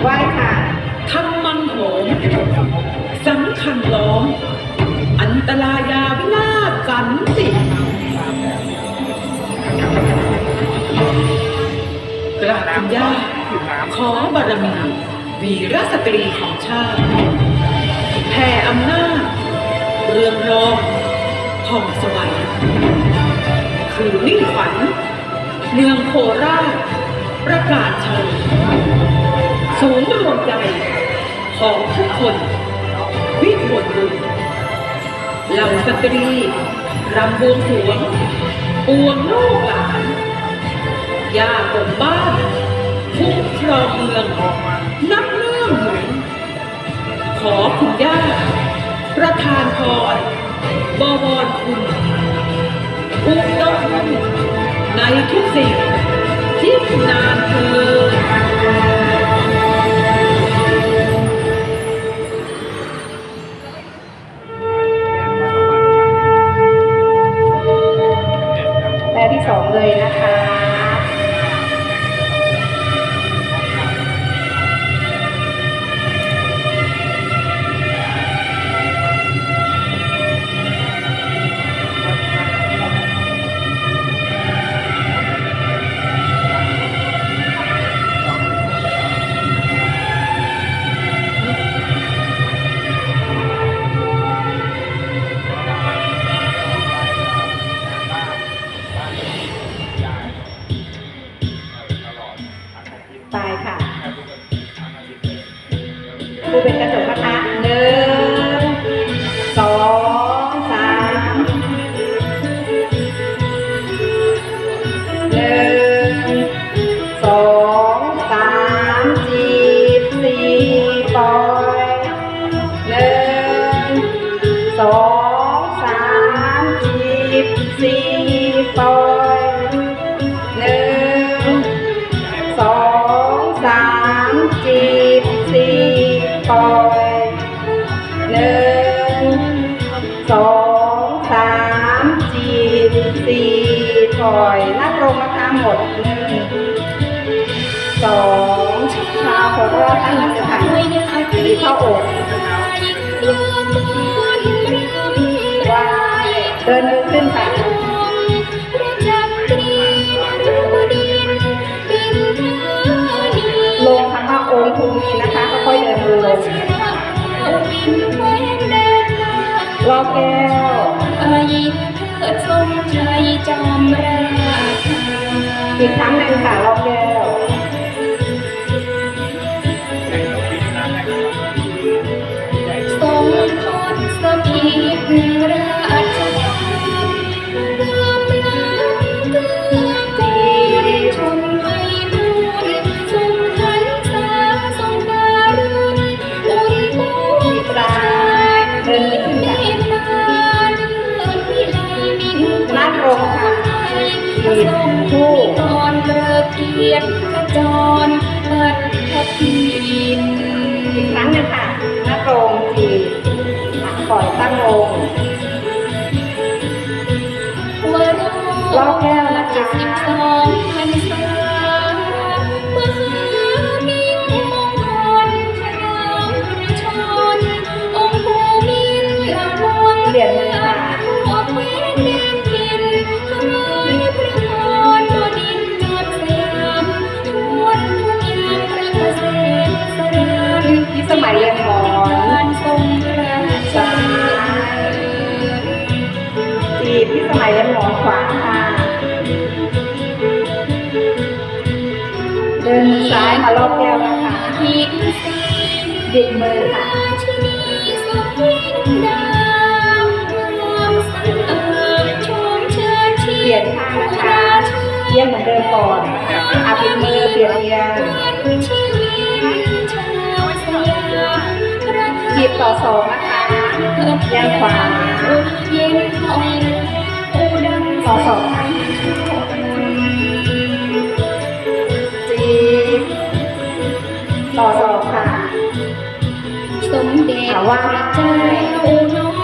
ไหว้ค่ะทำมังโหมสำคัญล้อม อันตรายาวินาศสันติกราบคุณย่าขอบารมีวีรสตรีของชาติแผ่อำนาจ เรืองรองผ่องสวัยคือมิ่งขวัญเมืองโคราชประกาศเชิญ ศูนย์รวมใจของทุกคน วิมลบุญเหล่าสตรีรำบวงสวงปวงลูกหลานย่าปกบ้านคุ้มครองเมืองนับเนื่องหนุนขอคุณย่า ประทานพรบวรคุณอุดมในทุกสิ่งที่นานเธอ สองเลยนะคะ ดูเป็นกระจกนะคะหนึ่งสองสามหนึ่งสองสามจีบสี่ปล่อยหนึ่งสองสามจีบสี่ปล่อยหนึ่งสองสามจีบสี่ ปล่อยหนึ่งสองสามจีบสี่ปล่อยนั่งลงนะคะหมดหนึ่งสองชาโคราชตั้งนักศึกษาดีเข้าอกไหวเดินมือขึ้นค่ะ รอบแก้วอายินเถิดทรงใจจอำราอีกครั้งหนึ่งค่ะรอบแก้วทรงทอดสถิตรา ทรงผู้ก่อนเลิกเกียรติขจรปัตถพีนอีกครั้งหนึ่งค่ะหน้าตรงจีบปล่อยตั้งลงวโรรอบแก้วนะคะ รอบแก้วนะคะที่บิดมือค่ะเปลี่ยนท่านะคะเยี่ยมเหมือนเดิมก่อนอาบิดมือเปลี่ยนเอียงจีบต่อสองนะคะแยังขวาต่อสองค่ะ มเด็จ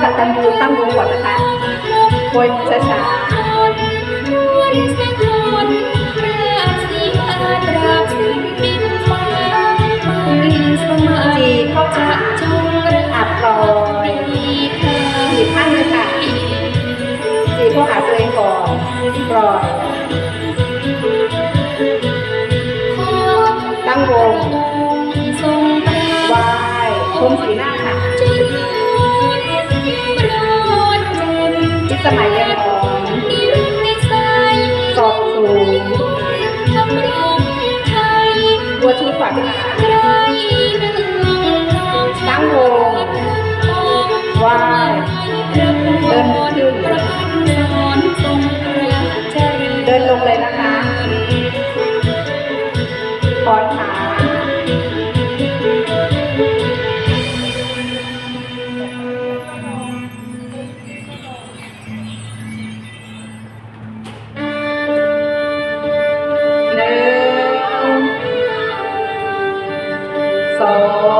สัตตันยูตั้งวงก่อนนะคะโวยช้าช้าจีเข้าจะจุ่มอลอยจีข้างเลยค่ะจีเข้าหาตัวเองก่อนลอย Thank you. Senhor.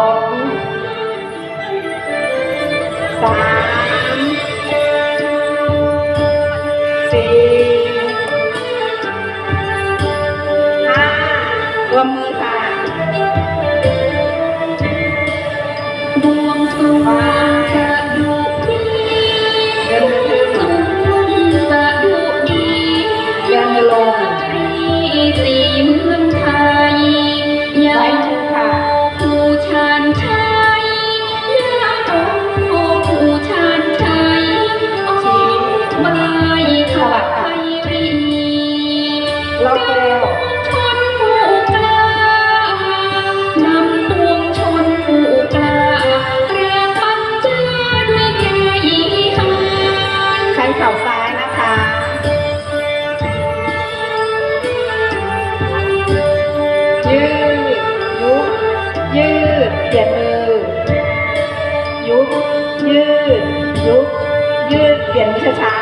点รีย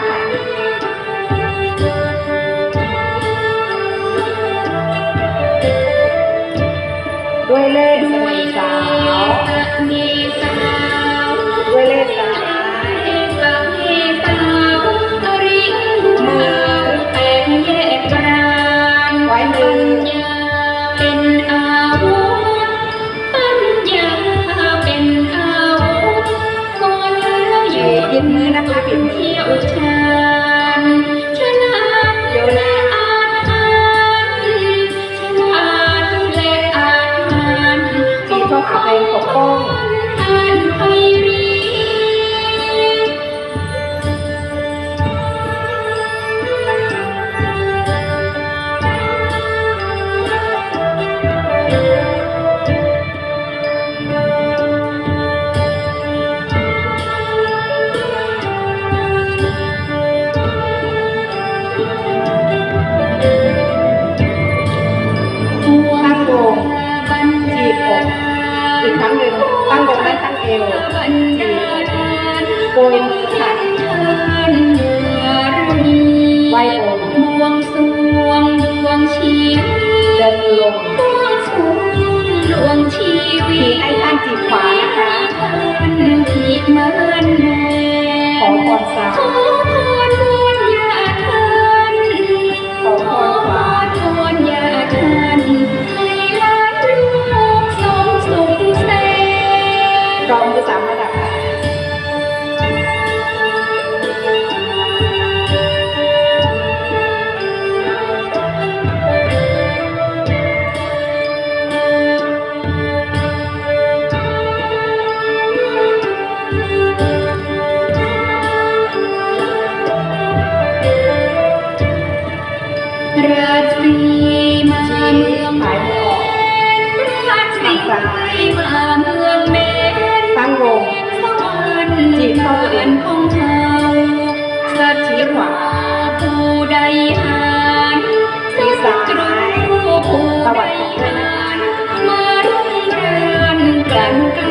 ร็วดีโกยมือขัดไหวองค์บวงสวงดวงชีเดินลงบวงสวงดวงชีวิตให้ท่านจีบขวานะคะขีดนแม่ขอความสา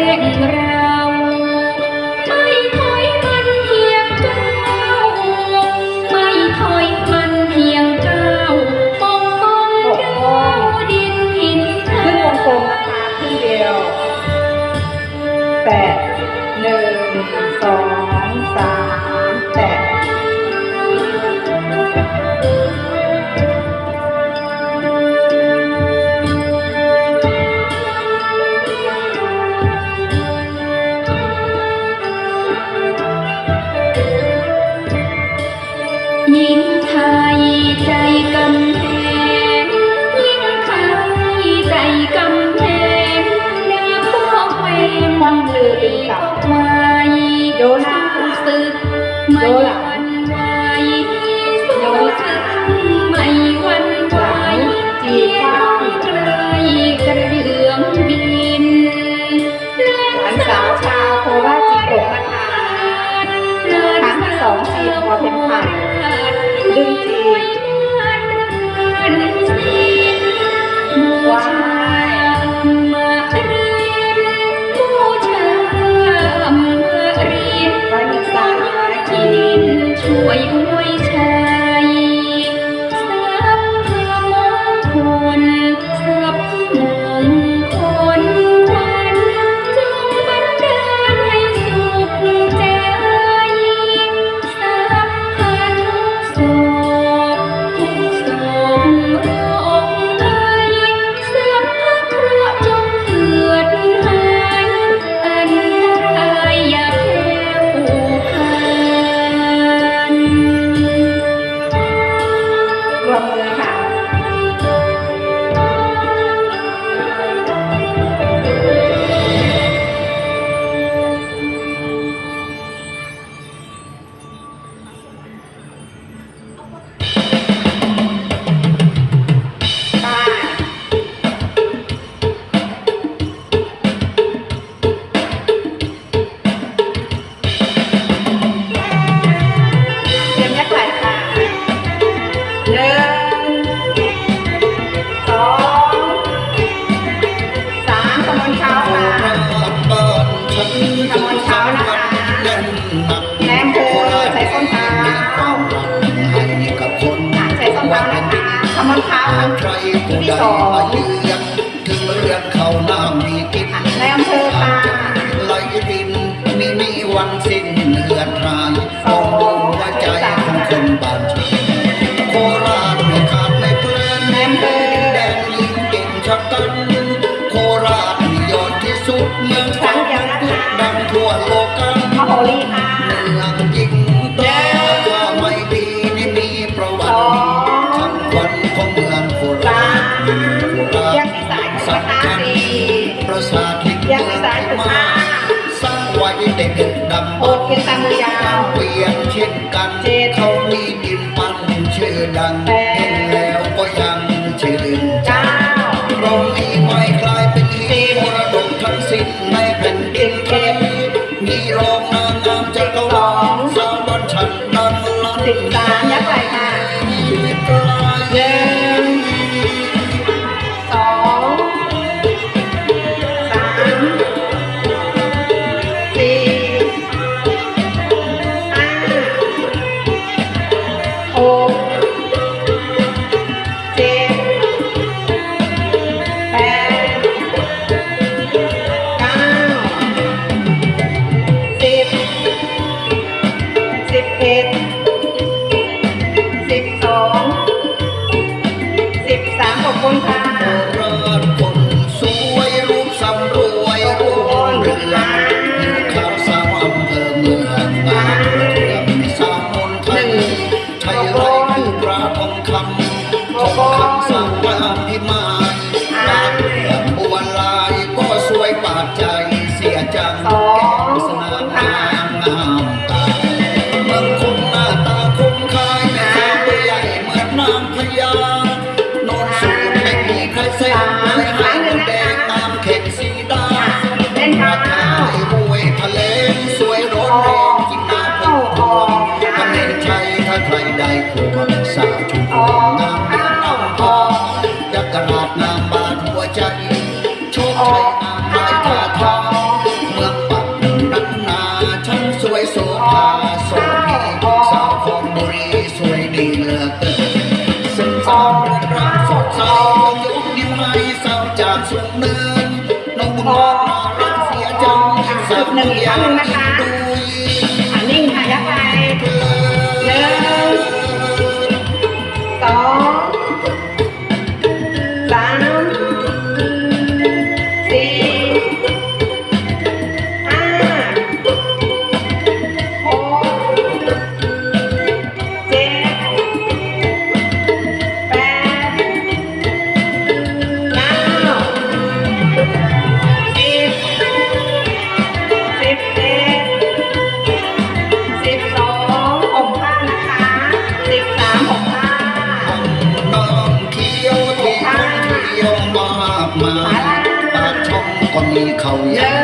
Alegre. ใครผู้ใดมาเยืนถึงเรื่องเขาน้ามีกินในอำเภอค่ะ ไหลดินมีมีวันสิ้นเหือดรายต้องดว่าใจของคนบ้านชนโคราชม่ขาดไม่เพลินแดนยิงเก่งชักันโคราชมียอดที่สุดเมืองของทุกดังทั่วโลกันมโหรีงยิงแต่ก็ไม่ดีนี่มีประวัติคำวันของเมือ เป็นหนึ่งตำบลเปลี่ยนเช่นกันเช่น Yeah. Con ลงมากมายปากช่องก็มีเขาแย่